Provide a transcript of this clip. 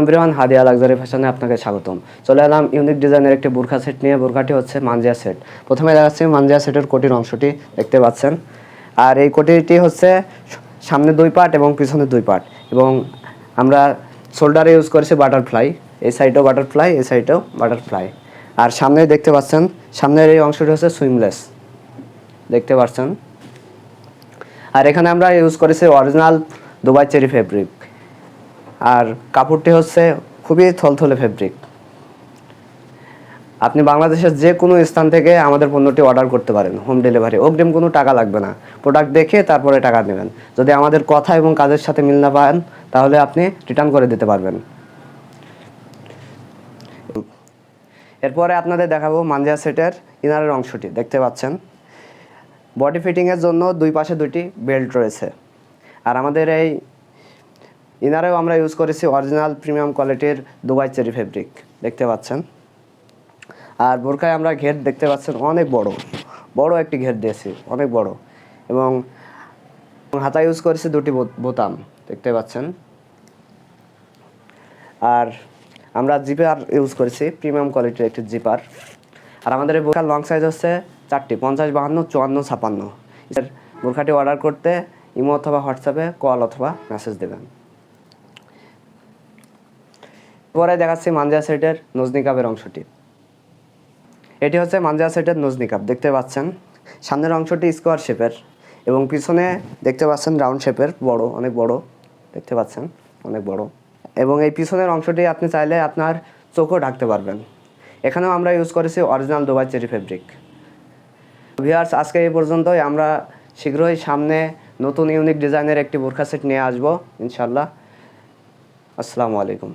Everyone হাদিয়া luxury ফ্যাশনে আপনাকে স্বাগতম। চলে এলাম ইউনিক ডিজাইনের একটি বোরখা সেট নিয়ে। বোরখাটি হচ্ছে মানজিয়া সেট প্রথমে দেখাচ্ছি মানজিয়া সেটের কোটির অংশটি। দেখতে পাচ্ছেন। আর এই কোটিটি হচ্ছে সামনে দুই পার্ট এবং পিছনে দুই পার্ট। এবং আমরা শোল্ডারে ইউজ করেছি বাটারফ্লাই এই সাইডেও বাটারফ্লাই এই সাইডেও বাটারফ্লাই আর সামনে দেখতে পাচ্ছেন, সামনের এই অংশটি হচ্ছে সুইমলেস দেখতে পাচ্ছেন। আর এখানে আমরা ইউজ করেছি অরিজিনাল দুবাই চেরি ফেব্রিক আর কাপড়টি হচ্ছে খুবই থলথলে ফেব্রিক আপনি বাংলাদেশের যে কোনো স্থান থেকে আমাদের পণ্যটি অর্ডার করতে পারেন হোম ডেলিভারি অগ্রিম কোনো টাকা লাগবে না। প্রোডাক্ট দেখে তারপরে টাকা নেবেন। যদি আমাদের কথা এবং কাজের সাথে মিল না পান, তাহলে আপনি রিটার্ন করে দিতে পারবেন। এরপরে আপনাদের দেখাবো মানজিয়া সেটের ইনারের অংশটি। দেখতে পাচ্ছেন? বডি ফিটিংয়ের জন্য দুই পাশে দুটি বেল্ট রয়েছে। আর আমাদের এই ইনারেও আমরা ইউজ করেছি অরিজিনাল প্রিমিয়াম কোয়ালিটির দুবাই চেরি ফেব্রিক দেখতে পাচ্ছেন? আর বোরকায় আমরা ঘের দেখতে পাচ্ছেন, অনেক বড় বড় একটি ঘের দিয়েছি, অনেক বড়। এবং হাতা ইউজ করেছি দুটি বোত- বোতাম, দেখতে পাচ্ছেন? আর আমরা জিপার ইউজ করেছি প্রিমিয়াম কোয়ালিটির একটি জিপার। আর আমাদের এই বোরখার লং সাইজ হচ্ছে চারটি, পঞ্চাশ, বাহান্ন, চুয়ান্ন, ছাপান্ন। বোরখাটি অর্ডার করতে ইমো অথবা হোয়াটসঅ্যাপে কল অথবা মেসেজ দেবেন। পরে দেখাচ্ছি মানজা সেটের নজনি কাপের অংশটি। এটি হচ্ছে মানজা সেটের নজনি কাপ দেখতে পাচ্ছেন? সামনের অংশটি স্কোয়ার শেপের এবং পিছনে দেখতে পাচ্ছেন রাউন্ড শেপের বড়, অনেক বড়, দেখতে পাচ্ছেন? অনেক বড়। এবং এই পিছনের অংশটি আপনি চাইলে আপনার চোখও ঢাকতে পারবেন। এখানেও আমরা ইউজ করেছি original Dubai cherry fabric viewers আজকে এই পর্যন্তই। আমরা শীঘ্রই সামনে নতুন ইউনিক ডিজাইনের একটি বোরখা সেট নিয়ে আসব ইনশাল্লাহ আসসালামু আলাইকুম।